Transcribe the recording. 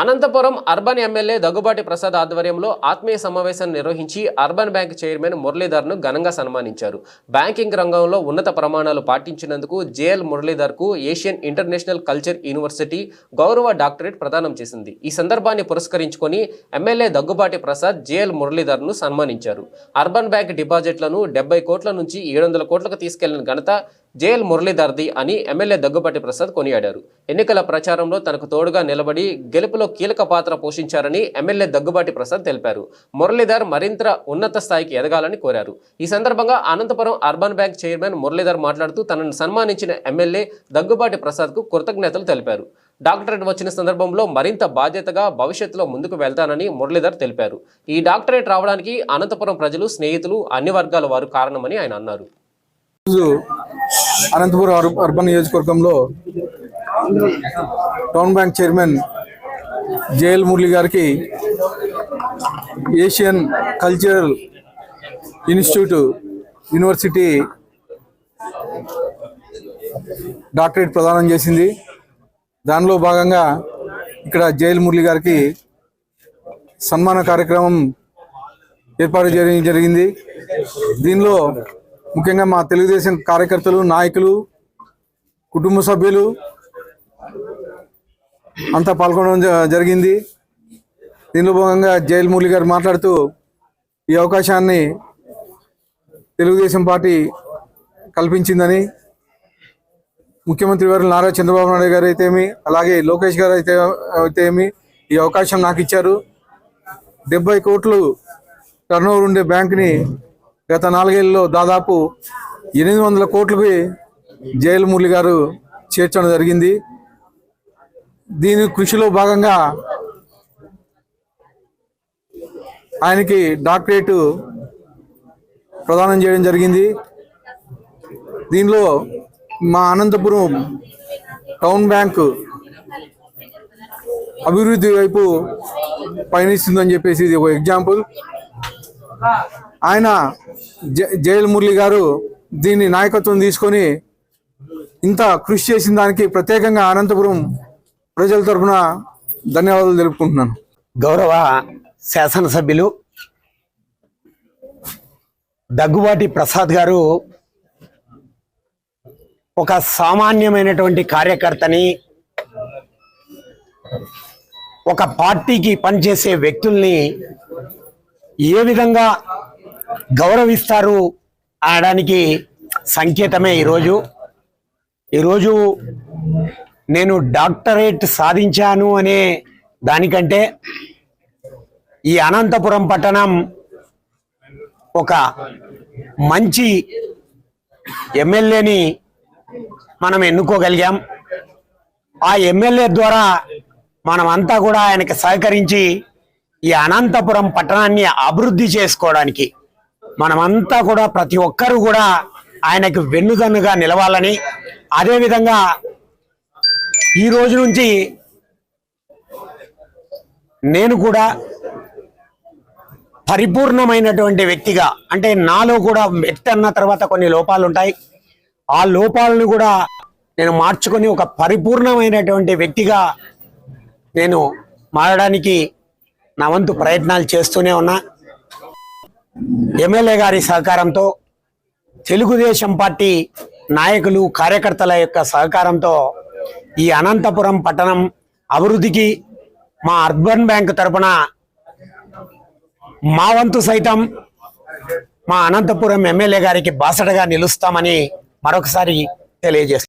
Anantapuram urban MLA Daggubati Prasad ఆధ్వర్యంలో ఆత్మీయ సమావేశం నిర్వహించి అర్బన్ బ్యాంక్ చైర్మన్ మురళీధర్ను ఘనంగా సన్మానించారు. బ్యాంకింగ్ రంగంలో ఉన్నత ప్రమాణాలు పాటించినందుకు జేఎల్ మురళీధర్కు ఏషియన్ ఇంటర్నేషనల్ కల్చర్ యూనివర్సిటీ గౌరవ డాక్టరేట్ ప్రదానం చేసింది. ఈ సందర్భాన్ని పురస్కరించుకొని MLA Daggubati Prasad J L మురళీధర్ను సన్మానించారు. అర్బన్ బ్యాంక్ డిపాజిట్లను డెబ్బై కోట్ల నుంచి ఏడు వందల కోట్లకు తీసుకెళ్ళిన ఘనత జేఎల్ మురళీధర్ది అని ఎమ్మెల్యే దగ్గుబాటి ప్రసాద్ కొనియాడారు. ఎన్నికల ప్రచారంలో తనకు తోడుగా నిలబడి గెలుపులో కీలక పాత్ర పోషించారని ఎమ్మెల్యే దగ్గుబాటి ప్రసాద్ తెలిపారు. మురళీధర్ మరింత ఉన్నత స్థాయికి ఎదగాలని కోరారు. ఈ సందర్భంగా Anantapuram urban bank chairman Muralidhar మాట్లాడుతూ తనను సన్మానించిన ఎమ్మెల్యే దగ్గుబాటి ప్రసాద్కు కృతజ్ఞతలు తెలిపారు. డాక్టరేట్ వచ్చిన సందర్భంలో మరింత బాధ్యతగా భవిష్యత్తులో ముందుకు వెళ్తానని మురళీధర్ తెలిపారు. ఈ డాక్టరేట్ రావడానికి అనంతపురం ప్రజలు స్నేహితులు అన్ని వర్గాల వారు కారణమని ఆయన అన్నారు. ఈరోజు అనంతపురం అర్బన్ నియోజకవర్గంలో town bank chairman J L Murali గారికి Asian cultural institute university doctorate ప్రదానం చేసింది. దానిలో భాగంగా ఇక్కడ జేఎల్ మురళి గారికి సన్మాన కార్యక్రమం ఏర్పాటు చేయడం జరిగింది. దీనిలో ముఖ్యంగా మా తెలుగుదేశం కార్యకర్తలు నాయకులు కుటుంబ సభ్యులు అంతా పాల్గొనడం జ- జరిగింది. దీనిలో భాగంగా జైల్ మురళి గారు మాట్లాడుతూ ఈ అవకాశాన్ని తెలుగుదేశం పార్టీ కల్పించిందని ముఖ్యమంత్రి వారు నారా చంద్రబాబు నాయుడు గారు అయితేమి అలాగే లోకేష్ గారు అయితే అయితే ఏమి ఈ అవకాశం నాకు ఇచ్చారు. డెబ్బై కోట్లు టర్నోవర్ ఉండే బ్యాంక్ని గత నాలుగేళ్ళలో దాదాపు ఎనిమిది వందల కోట్లకి జయల్ మురళి గారు చేర్చడం జరిగింది. దీని కృషిలో భాగంగా ఆయనకి డాక్టరేట్ ప్రదానం చేయడం జరిగింది. దీనిలో మా అనంతపురం టౌన్ బ్యాంక్ అభివృద్ధి వైపు పయనిస్తుందని చెప్పేసి ఇది ఒక ఎగ్జాంపుల్. ఆయన జ జయల్ మురళి గారు దీన్ని నాయకత్వం తీసుకొని ఇంత కృషి చేసిన దానికి ప్రత్యేకంగా అనంతపురం ప్రజల తరఫున ధన్యవాదాలు తెలుపుకుంటున్నాను. గౌరవ శాసనసభ్యులు దగ్గుబాటి ప్రసాద్ గారు ఒక సామాన్యమైనటువంటి కార్యకర్తని ఒక పార్టీకి పనిచేసే వ్యక్తుల్ని ఏ విధంగా గౌరవిస్తారు అనడానికి సంకేతమే ఈరోజు. ఈరోజు నేను డాక్టరేట్ సాధించాను అనే దానికంటే ఈ అనంతపురం పట్టణం ఒక మంచి ఎమ్మెల్యేని మనం ఎన్నుకోగలిగాం. ఆ ఎమ్మెల్యే ద్వారా మనమంతా కూడా ఆయనకి సహకరించి ఈ అనంతపురం పట్టణాన్ని అభివృద్ధి చేసుకోవడానికి మనమంతా కూడా ప్రతి ఒక్కరూ కూడా ఆయనకు వెన్నుదన్నుగా నిలవాలని అదేవిధంగా ఈ రోజు నుంచి నేను కూడా పరిపూర్ణమైనటువంటి వ్యక్తిగా అంటే నాలో కూడా వ్యక్తి అన్న తర్వాత కొన్ని లోపాలు ఉంటాయి. ఆ లోపాలను కూడా నేను మార్చుకొని ఒక పరిపూర్ణమైనటువంటి వ్యక్తిగా నేను మారడానికి నా వంతు ప్రయత్నాలు చేస్తూనే ఉన్నా. ఎమ్మెల్యే గారి సహకారంతో తెలుగుదేశం పార్టీ నాయకులు కార్యకర్తల యొక్క సహకారంతో ఈ అనంతపురం పట్టణం అభివృద్ధికి మా అర్బన్ బ్యాంక్ తరపున మా వంతు సైతం మా అనంతపురం ఎమ్మెల్యే గారికి బాసటగా నిలుస్తామని మరొకసారి తెలియజేస్తాం